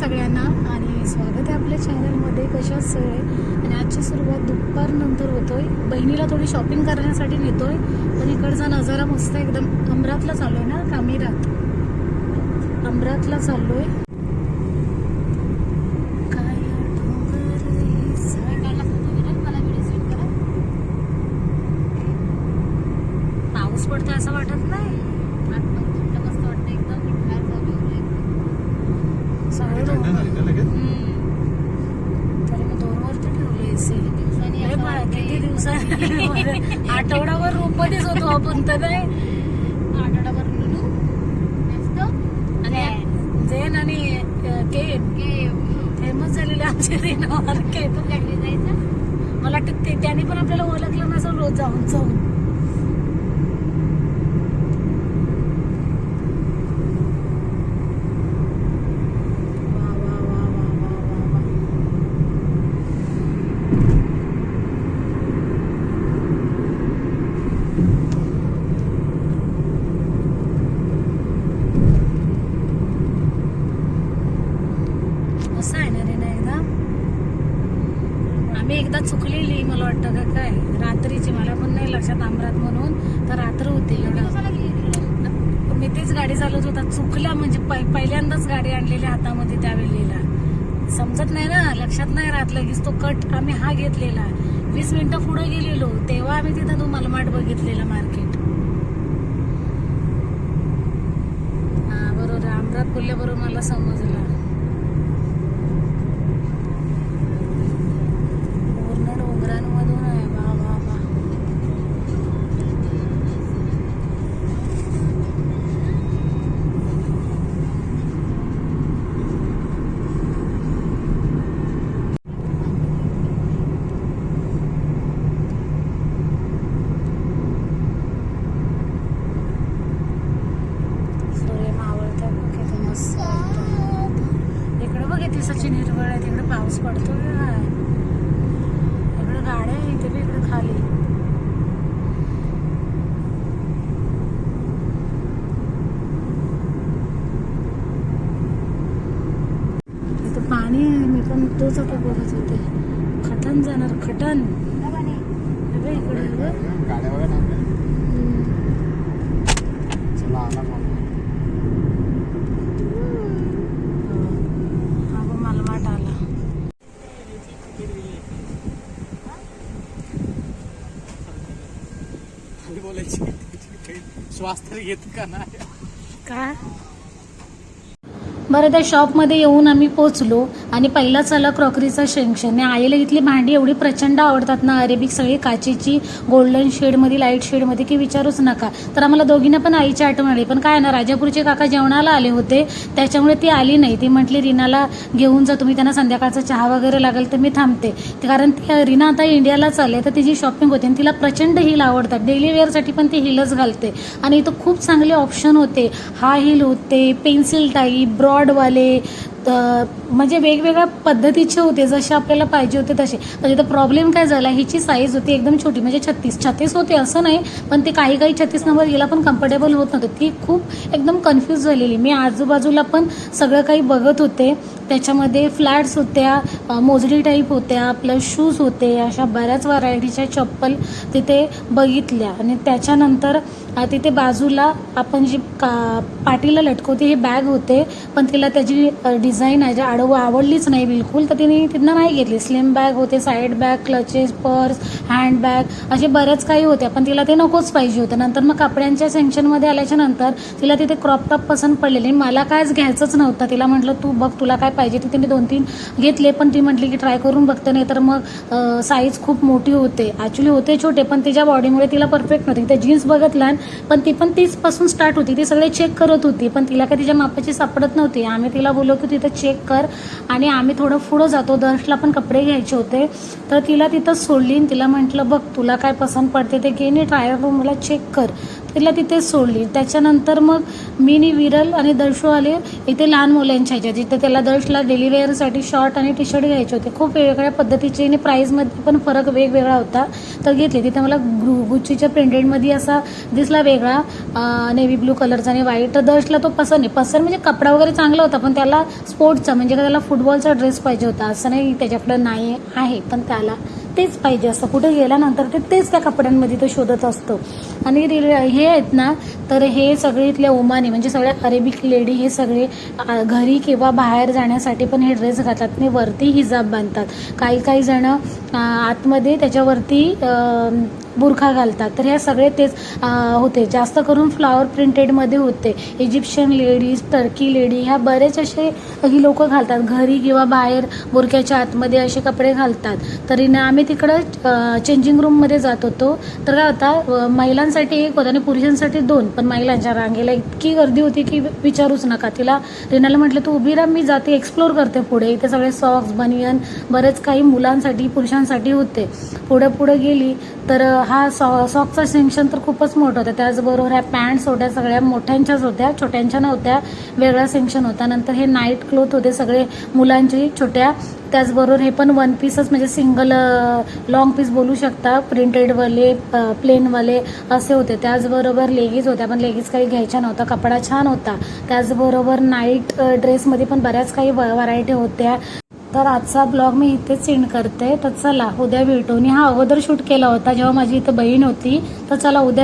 सगळ्यांना आणि स्वागत आहे आपल्या चॅनलमध्ये कशाच सगळे आणि आजची सुरुवात दुपारनंतर होतोय. बहिणीला थोडी शॉपिंग करण्यासाठी नेतोय. पण इकडचा नजारा मस्त एकदम अमरातला आहे ना कामिरात अमरातला चाललो आहे डोंगर रे पाऊस पडतोय असं वाटत नाही सगळे डोंगर हम्म. तरी मी दोन वर्ष ठेवले एसी लय बा- आठवडाभर मध्येच होतो आपण तर नाही? आणि झेन आणि के फेमस झालेले आमचे रेनोवर मला वाटतं त्यांनी पण आपल्याला ओळखलं नसेल रोज जाऊन जाऊन वा वा वा वा वा वा वा असं आहे ना रे ना एकदा आम्ही एकदा चुकलेली मला वाटतं का काय रात्रीची वर्षा तांबरात लक्षात म्हणून तर रात्र होते एवढं मी तीच गाडी चालवत होता. चुकला म्हणजे पहिल्यांदाच गाडी आणलेली हातामध्ये त्यावेळेला समजत नाही ना? लक्षात नाही राहत. लगेच तो कट आम्ही हा घेतलेला. वीस मिनिटं पुढे गेलेलो. तेव्हा आम्ही तिथं तो मलमाट बघितलेला मार्केट. हा बरोबर. अमरात बोलल्याबरोबर मला समजलं. इकडे बघ सचिन हिरवळ आहे तिकडे पाऊस पडतो इकडे गाड्या आहे इथे बी इकडे खाली. इथे पाणी आहे मी पण तोच आता बघत होते. खटन जाणार खटन हे बघ इकडे हे बघ. गाड्या वगैरे आणल्या? हम्म. चला आला मग. हा बघ मलमाट आला खाली बोलायची. काही श्वास तरी घेत का नाही? का? बरं त्या शॉपमध्ये येऊन आम्ही पोचलो आणि पहिला चला क्रॉकरीचा आणि आईला इथली भांडी एवढी प्रचंड आवडतात ना अरेबिक सगळी काचेची गोल्डन शेडमध्ये लाइट शेडमध्ये की विचारूच नका. तर आम्हाला दोघींना पण आईची आठवण आली. पण काय ना राजापूरचे काका जेवणाला आले होते त्याच्यामुळे ती आली नाही. ती म्हटली रीनाला घेऊन जा तुम्ही त्यांना संध्याकाळचा चहा वगैरे लागेल तर मी थांबते. कारण ती रीना आता इंडियाला चालले तर तिची शॉपिंग होते आणि तिला प्रचंड हिल आवडतात. डेली वेअरसाठी पण ती हिलच घालते. आणि इथं खूप चांगले ऑप्शन होते. हा हिल होते पेन्सिल टाईप ब्रॉड फ्रॉडवाले तर म्हणजे वेगवेगळ्या पद्धतीचे होते जसे आपल्याला पाहिजे होते तसे. म्हणजे तर प्रॉब्लेम काय झाला हिची साईज होती एकदम छोटी म्हणजे छत्तीस. छत्तीस होते असं नाही पण ते काही काही छत्तीस नंबर हिला पण कम्फर्टेबल होत नव्हतं. ती खूप एकदम कन्फ्यूज झालेली. मी आजूबाजूला पण सगळं काही बघत होते. त्याच्यामध्ये फ्लॅट्स होत्या मोजडी टाईप होत्या प्लस शूज होते अशा बऱ्याच व्हरायटीच्या चप्पल तिथे बघितल्या. आणि त्याच्यानंतर तिथे बाजूला आपण जी का पाठीला लटकवते हे बॅग होते पण तिला त्याची डिझाईन आहे ज्या आडवं आवडलीच नाही बिलकुल तर तिने तिथनं नाही घेतली. स्लिम बॅग होते side bag clutches purse handbag असे बरेच काही होत्या पण तिला ते नकोच पाहिजे होतं. नंतर मग कपड्यांच्या सेक्शनमध्ये आल्याच्यानंतर तिला तिथे क्रॉप टॉप पसंत पडलेले मला कायच घ्यायचंच नव्हतं. तिला म्हटलं तू बघ तुला काय पाहिजे ती. तिने दोन तीन घेतले पण ती म्हटली की ट्राय करून बघते नाही तर मग साईज खूप मोठी होते. ॲक्च्युली होते छोटे पण तिच्या बॉडीमुळे तिला परफेक्ट नव्हती. त्या जीन्स बघितल्या पण ती पण तीचपासून स्टार्ट होती. ती सगळे चेक करत होती पण तिला काय तिच्या मापाची सापडत नव्हती. आम्ही तिला बोललो की तिथं चेक कर. आणि आम्ही थोडं पुढं जातो. दर्शला पण कपडे घ्यायचे होते. तर तिला तिथं सोडली तिला म्हटलं बघ तुला काय पसंत पडते ते घे आणि ट्रायल रूमला चेक कर. तिला तिथेच सोडली. त्याच्यानंतर मग मी नि विरल आणि दर्शू आले. इथे लहान मुलांच्या ह्याच्या जिथे त्याला दर्शला डेली वेअरसाठी शॉर्ट आणि टी शर्ट घ्यायचे होते. खूप वेगवेगळ्या पद्धतीचे आणि प्राईजमध्ये पण फरक वेगवेगळा होता. तर घेतले. तिथे मला ग्रु गुच्चीच्या प्रिंटेडमध्ये असा दिसला वेगळा नेव्ही ब्लू कलरचा आणि व्हाईट तर दर्शला तो पसंत नाही पसंत म्हणजे कपडा वगैरे चांगला होता पण त्याला स्पोर्ट्सचा म्हणजे का त्याला फुटबॉलचा ड्रेस पाहिजे होता. असं नाही त्याच्याकडं नाही आहे पण त्याला तेच पाहिजे असतं. कुठे गेल्यानंतर ते तेच त्या कपड्यांमध्ये तो शोधत असतो. आणि हे आहेत ना तर हे सगळे इथल्या ओमानी म्हणजे सगळ्या अरेबिक लेडी हे सगळे घरी किंवा बाहेर जाण्यासाठी पण हे ड्रेस घालतात. आणि वरती हिजाब बांधतात. काही काही जण आतमध्ये त्याच्यावरती बुरखा घालतात. तर हे सगळे तेच होते. जास्त करून फ्लॉवर प्रिंटेडमध्ये होते. इजिप्शियन लेडीज टर्की लेडी ह्या बरेच असे ही लोक घालतात. घरी किंवा बाहेर बुरख्याच्या आतमध्ये असे कपडे घालतात. तरी ना आम्ही तिकडं चेंजिंग रूममध्ये जात होतो. तर काय होता महिलांसाठी एक होता आणि पुरुषांसाठी दोन. पण महिलांच्या रांगेला इतकी गर्दी होती की विचारूच नका. तिला रिनाला म्हटलं तू उभी राहा मी जाते एक्सप्लोर करते पुढे. इथे सगळे सॉक्स बनियन बरेच काही मुलांसाठी पुरुषांसाठी होते. पुढे पुढे गेली तर हा सॉ सॉक्सचा सेक्शन तर खूपच मोठं होतं. त्याचबरोबर ह्या पॅन्ट्स होत्या सगळ्या मोठ्यांच्याच होत्या छोट्यांच्या नव्हत्या वेगळा सेक्शन होता. नंतर हे नाईट क्लोथ होते सगळे मुलांची छोट्या. त्याचबरोबर हे पण वन पीसच म्हणजे सिंगल लॉंग पीस बोलू शकता. प्रिंटेडवाले प्लेनवाले असे होते. त्याचबरोबर लेगीज होत्या पण लेगीज काही घ्यायच्या नव्हता. कपडा छान होता. त्याचबरोबर नाईट ड्रेसमध्ये पण बऱ्याच काही व्हरायटी होत्या. तर आजचा ब्लॉग मी इथेच सेंड करते. तर चला उद्या भेटू हा अगोदर शूट केला होता जेव्हा माझी इथं बहीण होती. तर चला उद्या